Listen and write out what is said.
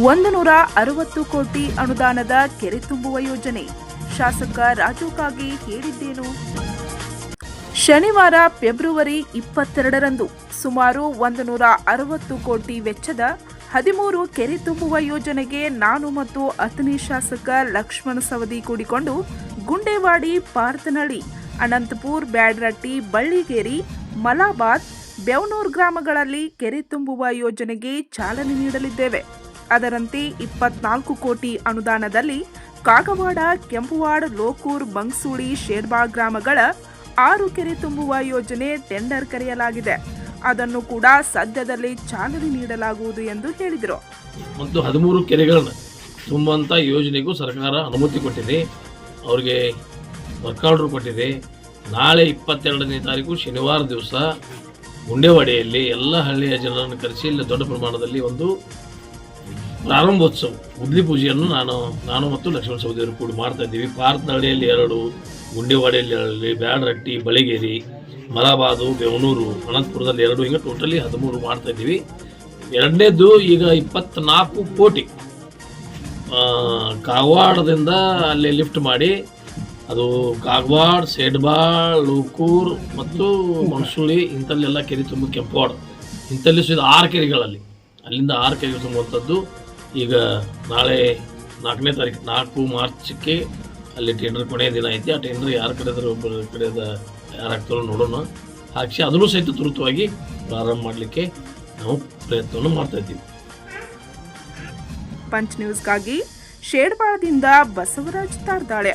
ಒಂದು ನೂರ ಅರವತ್ತು ಕೋಟಿ ಅನುದಾನದ ಕೆರೆ ತುಂಬುವ ಯೋಜನೆ. ಶಾಸಕ ರಾಜು ಕಾಗೆ ಹೇಳಿದ್ದೇನು? ಶನಿವಾರ ಫೆಬ್ರವರಿ ಇಪ್ಪತ್ತೆರಡರಂದು ಸುಮಾರು ಒಂದು ನೂರ ಅರವತ್ತು ಕೋಟಿ ವೆಚ್ಚದ ಹದಿಮೂರು ಕೆರೆ ತುಂಬುವ ಯೋಜನೆಗೆ ನಾನು ಮತ್ತು ಅಥಣಿ ಶಾಸಕ ಲಕ್ಷ್ಮಣ ಸವದಿ ಕೂಡಿಕೊಂಡು ಗುಂಡೇವಾಡಿ ಪಾರ್ತನಳ್ಳಿ ಅನಂತಪುರ್, ಬ್ಯಾಡ್ರಟ್ಟಿ, ಬಳ್ಳಿಗೇರಿ, ಮಲಾಬಾದ್, ಬೆವನೂರ್ ಗ್ರಾಮಗಳಲ್ಲಿ ಕೆರೆ ತುಂಬುವ ಯೋಜನೆಗೆ ಚಾಲನೆ ನೀಡಲಿದ್ದೇವೆ. ಅದರಂತೆ ಇಪ್ಪತ್ನಾಲ್ಕು ಕೋಟಿ ಅನುದಾನದಲ್ಲಿ ಕಾಗವಾಡ, ಕೆಂಪುವಾಡ, ಲೋಕೂರ್, ಬಂಗ್ಸೂಳಿ, ಶೇರ್ಬಾ ಗ್ರಾಮಗಳ ಆರು ಕೆರೆ ತುಂಬುವ ಯೋಜನೆ ಟೆಂಡರ್ ಕರೆಯಲಾಗಿದೆ. ಅದನ್ನು ಕೂಡ ಸದ್ಯದಲ್ಲಿ ಚಾಲನೆ ನೀಡಲಾಗುವುದು ಎಂದು ಹೇಳಿದರು. ಮತ್ತು ಹದಿಮೂರು ಕೆರೆಗಳನ್ನು ತುಂಬುವಂಥ ಯೋಜನೆಗೂ ಸರ್ಕಾರ ಅನುಮತಿ ಕೊಟ್ಟಿದೆ. ಅವರಿಗೆ ವರ್ಕ್ ಆರ್ಡರ್ ಕೊಟ್ಟಿದೆ. ನಾಳೆ ಇಪ್ಪತ್ತೆರಡನೇ ತಾರೀಕು ಶನಿವಾರ ದಿವಸ, ಗುಂಡೆವಾಡಿಯಲ್ಲಿ ಎಲ್ಲ ಹಳ್ಳಿಯ ಜನರನ್ನು ಕರೆಸಿ, ಇಲ್ಲಿ ದೊಡ್ಡ ಪ್ರಮಾಣದಲ್ಲಿ ಒಂದು ಪ್ರಾರಂಭೋತ್ಸವ ಮುದ್ಲಿ ಪೂಜೆಯನ್ನು ನಾನು ನಾನು ಮತ್ತು ಲಕ್ಷ್ಮಣ ಸೌದಿಯವರು ಕೂಡ ಮಾಡ್ತಾ ಇದ್ದೀವಿ. ಪಾರ್ಕ್ನಹಳ್ಳಿಯಲ್ಲಿ ಎರಡು, ಗುಂಡೇವಾಡಿಯಲ್ಲಿ ಎರಡು, ಬ್ಯಾಡರಟ್ಟಿ, ಬಳಿಗೇರಿ, ಮಲಾಬಾದು, ಬೆವನೂರು, ಅನಂತಪುರದಲ್ಲಿ ಎರಡು, ಹಿಂಗೆ ಟೋಟಲಿ ಹದಿಮೂರು ಮಾಡ್ತಾ ಇದ್ದೀವಿ. ಎರಡನೇದು ಈಗ ಇಪ್ಪತ್ನಾಲ್ಕು ಕೋಟಿ ಕಾಗವಾಡದಿಂದ ಅಲ್ಲಿ ಲಿಫ್ಟ್ ಮಾಡಿ, ಅದು ಕಾಗವಾಡ, ಸೇಡ್ಬಾಳ್, ಲೂಕೂರ್ ಮತ್ತು ಮಣಸೂಳಿ ಇಂಥಲ್ಲೆಲ್ಲ ಕೆರೆ ತುಂಬ ಕೆಂಪವಾಡ ಇಂಥಲ್ಲಿ ಸುದ ಆರು ಕೆರೆಗಳಲ್ಲಿ, ಅಲ್ಲಿಂದ ಆರು ಕೆರೆಗಳು ತುಂಬುವಂಥದ್ದು ಈಗ ನಾಳೆ ನಾಲ್ಕನೇ ತಾರೀಕು, ನಾಲ್ಕು ಮಾರ್ಚಕ್ಕೆ ಅಲ್ಲಿ ಟೆಂಡರ್ ಕೊನೆಯ ದಿನ ಐತಿ. ಆ ಟೆಂಡರ್ ಯಾರ ಕಡೆದ್ರೆ ಒಬ್ಬರ ಕಡೆದ ಯಾರಾಗ್ತಾರೋ ನೋಡೋಣ. ಹಾಕಿಸಿ ಅದನ್ನು ಸಹಿತ ತುರ್ತವಾಗಿ ಪ್ರಾರಂಭ ಮಾಡಲಿಕ್ಕೆ ನಾವು ಪ್ರಯತ್ನವನ್ನು ಮಾಡ್ತಾ ಇದ್ದೀವಿ. ಪಂಚ್ ನ್ಯೂಸ್ಗಾಗಿ ಶೇಡ್ಬಾಳದಿಂದ ಬಸವರಾಜ್ ತಾರ್ದಾಳೆ.